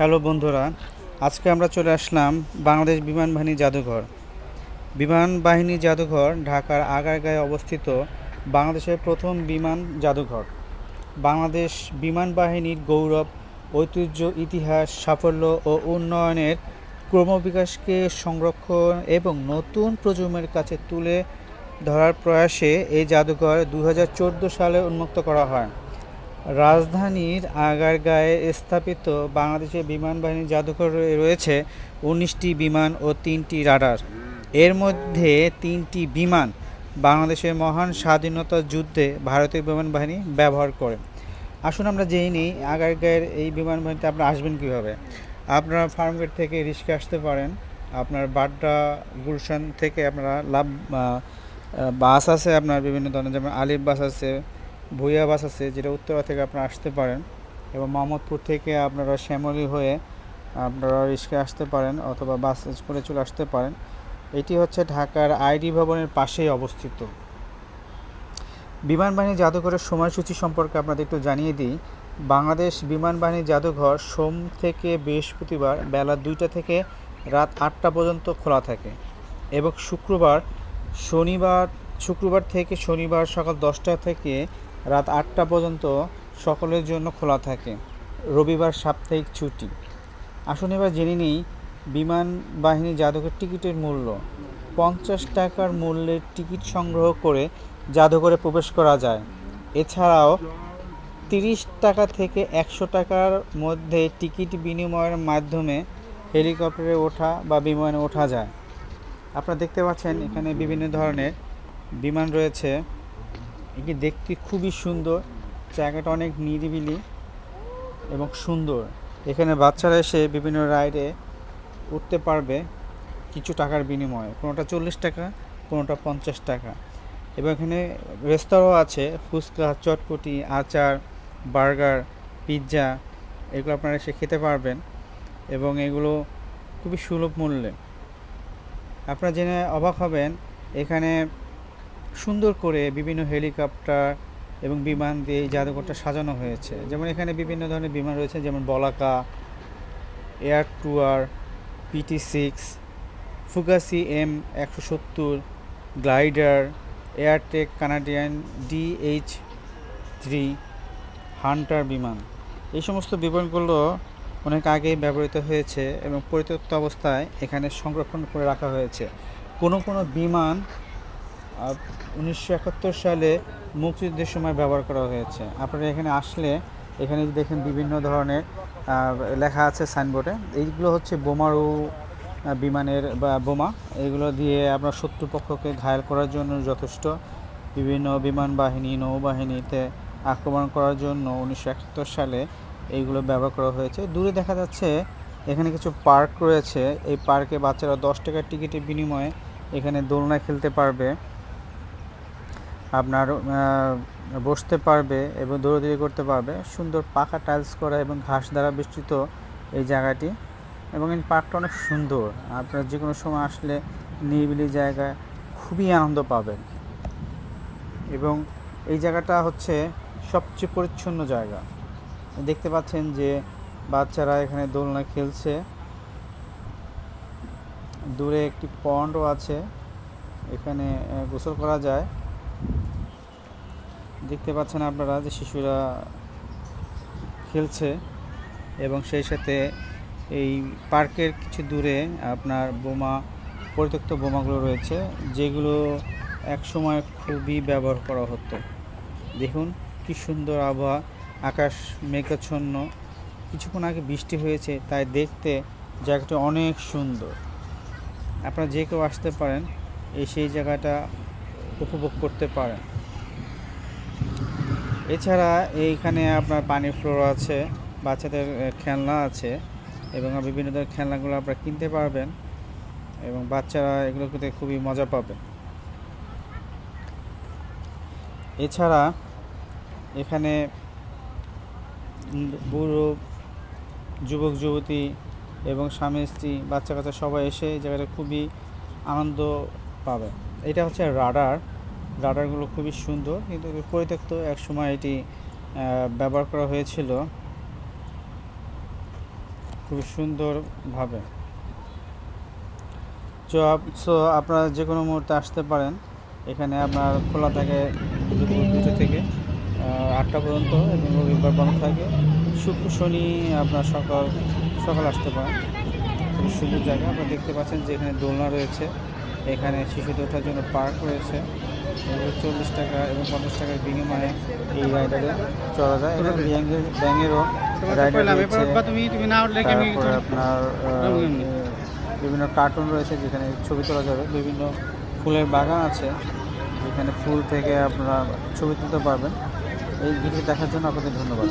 Hello বন্ধুরা, আজকে আমরা চলে আসলাম বাংলাদেশ বিমান বাহিনী জাদুঘর। বিমান বাহিনী জাদুঘর ঢাকার আগারগাঁয়ে অবস্থিত বাংলাদেশের প্রথম বিমান জাদুঘর। বাংলাদেশ বিমান বাহিনীর গৌরব, ঐতিহ্য, ইতিহাস, সাফল্য ও উন্নয়নের ক্রমবিকাশকে সংরক্ষণ এবং নতুন প্রজন্মের কাছে তুলে ধরার প্রয়াসে এই জাদুঘর দু হাজার চোদ্দ সালে উন্মুক্ত করা হয়। রাজধানীর আগারগাঁয়ে স্থাপিত বাংলাদেশের বিমান বাহিনী জাদুঘর রয়েছে উনিশটি বিমান ও তিনটি রাডার। এর মধ্যে তিনটি বিমান বাংলাদেশের মহান স্বাধীনতা যুদ্ধে ভারতীয় বিমান বাহিনী ব্যবহার করে। আসুন আমরা জেনে নিই আগারগাঁয়ের এই বিমান বাহিনীতে আপনারা আসবেন কীভাবে। আপনারা ফার্মগেট থেকে রিস্কে আসতে পারেন। আপনার বাড্ডা গুলশান থেকে আপনারা লাভ বাস আছে আপনার বিভিন্ন ধরনের, যেমন আলিফ বাস আছে ভুইয়া বাস আছে, যেটা উত্তরা থেকে আপনারা আসতে পারেন এবং মোহাম্মদপুর থেকে আপনারা শ্যামলী হয়ে আপনারা রিক্সায় আসতে পারেন অথবা বাস করে চলে আসতে পারেন। এটি হচ্ছে ঢাকার আইডি ভবনের পাশেই অবস্থিত। বিমান বাহিনী জাদুঘরের সময়সূচি সম্পর্কে আপনাদের একটু জানিয়ে দিই। বাংলাদেশ বিমান বাহিনী জাদুঘর সোম থেকে বৃহস্পতিবার বেলা দুইটা থেকে রাত আটটা পর্যন্ত খোলা থাকে এবং শুক্রবার শনিবার, শুক্রবার থেকে শনিবার সকাল দশটা থেকে রাত আটটা পর্যন্ত সকলের জন্য খোলা থাকে। রবিবার সাপ্তাহিক ছুটি। আসুন এবার জেনে নিই, বিমান বাহিনী জাদুঘর টিকিটের মূল্য। পঞ্চাশ টাকার মূল্যের টিকিট সংগ্রহ করে জাদুঘরে প্রবেশ করা যায়। এছাড়াও তিরিশ টাকা থেকে একশো টাকার মধ্যে টিকিট বিনিময়ের মাধ্যমে হেলিকপ্টারে ওঠা বা বিমানে ওঠা যায়। আপনারা দেখতে পাচ্ছেন, এখানে বিভিন্ন ধরনের বিমান রয়েছে। এটি দেখতে খুবই সুন্দর। জায়গাটা অনেক নিরিবিলি এবং সুন্দর। এখানে বাচ্চারা এসে বিভিন্ন রাইডে উঠতে পারবে কিছু টাকার বিনিময়ে। কোনোটা চল্লিশ টাকা, কোনোটা পঞ্চাশ টাকা। এবং এখানে রেস্তোরাঁও আছে, ফুচকা, চটপটি, আচার, বার্গার, পিৎজা, এগুলো আপনারা এসে খেতে পারবেন এবং এগুলো খুবই সুলভ মূল্যে। আপনারা জেনে অবাক হবেন, এখানে সুন্দর করে বিভিন্ন হেলিকপ্টার এবং বিমান দিয়ে এই জাদুঘরটা সাজানো হয়েছে। যেমন এখানে বিভিন্ন ধরনের বিমান রয়েছে, যেমন Balaka, air tourer PT six fouga C M একশো সত্তর, glider, Airtech Canadian DH three, Hunter বিমান। এই সমস্ত বিমানগুলো অনেক আগেই ব্যবহৃত হয়েছে এবং পরিত্যক্ত অবস্থায় এখানে সংরক্ষণ করে রাখা হয়েছে। কোনো কোনো বিমান উনিশশো একাত্তর সালে মুক্তিযুদ্ধের সময় ব্যবহার করা হয়েছে। আপনারা এখানে আসলে এখানে দেখেন বিভিন্ন ধরনের লেখা আছে সাইনবোর্ডে, এইগুলো হচ্ছে বোমারু বিমানের বা বোমা, এগুলো দিয়ে আপনার শত্রুপক্ষকে ঘায়েল করার জন্য যথেষ্ট। বিভিন্ন বিমান বাহিনী, নৌবাহিনীতে আক্রমণ করার জন্য উনিশশো একাত্তর সালে এইগুলো ব্যবহার করা হয়েছে। দূরে দেখা যাচ্ছে এখানে কিছু পার্ক রয়েছে। এই পার্কে বাচ্চারা দশ টাকার টিকিটের বিনিময়ে এখানে দোলনা খেলতে পারবে। আপনার বসতে পারবে এবং দৌড়াদৌড়ি করতে পারবে। সুন্দর পাকা টাইলস করা এবং ঘাস দ্বারা বেষ্টিত এই জায়গাটি। এবং এই পার্কটা অনেক সুন্দর। আপনার যে কোনো সময় আসলে নিরিবিলি জায়গায় খুবই আনন্দ পাবেন। এবং এই জায়গাটা হচ্ছে সবচেয়ে পরিচ্ছন্ন জায়গা। দেখতে পাচ্ছেন যে বাচ্চারা এখানে দোলনা খেলছে। দূরে একটি পন্ডও আছে। এখানে গোসল করা যায়। দেখতে পাচ্ছেন আপনারা যে শিশুরা খেলছে এবং সেই সাথে এই পার্কের কিছু দূরে আপনার বোমা, পরিত্যক্ত বোমাগুলো রয়েছে, যেগুলো এক সময় খুবই ব্যবহার করা হতো। দেখুন কি সুন্দর আবহাওয়া, আকাশ মেঘাচ্ছন্ন। কিছুক্ষণ আগে বৃষ্টি হয়েছে, তাই দেখতে জায়গাটা অনেক সুন্দর। আপনারা যে কেউ আসতে পারেন এই সেই জায়গাটা উপভোগ করতে পারেন। এছাড়া এইখানে আপনার পানি ফ্লোর আছে, বাচ্চাদের খেলনা আছে এবং বিভিন্ন ধরনের খেলনাগুলো আপনারা কিনতে পারবেন এবং বাচ্চারা এগুলো এগুলোতে খুবই মজা পাবে। এছাড়া এখানে বুড়ো, যুবক, যুবতী এবং স্বামী, স্ত্রী বাচ্চা কাচ্চা সবাই এসে এই জায়গাটা খুবই আনন্দ পাবে। এটা হচ্ছে রাডার। রাডারগুলো খুবই সুন্দর, কিন্তু পরিত্যক্ত এক সময় এটি ব্যবহার করা হয়েছিল খুবই সুন্দরভাবে। সো আপনারা যে কোনো মুহূর্তে আসতে পারেন, এখানে আপনার খোলা থাকে দুপুর দুটো থেকে আটটা পর্যন্ত এবং রবিবার বন্ধ থাকে। শুক্র, শনি আপনার সকাল সকাল আসতে পারেন। খুবই সুন্দর জায়গা, আপনারা দেখতে পাচ্ছেন যে এখানে দোলনা রয়েছে। এখানে শিশুদের ওঠার জন্য পার্ক রয়েছে। চল্লিশ টাকা এবং পঞ্চাশ টাকার বিনিময়ে এই রাইডারে চলা যায় এবং ব্যাঙের ব্যাঙেরও রাইডার রয়েছে। আপনার বিভিন্ন কার্টুন রয়েছে যেখানে ছবি তোলা যাবে। বিভিন্ন ফুলের বাগান আছে যেখানে ফুল থেকে আপনারা ছবি তুলতে পারবেন। এই ভিডিও দেখার জন্য আপনাদের ধন্যবাদ।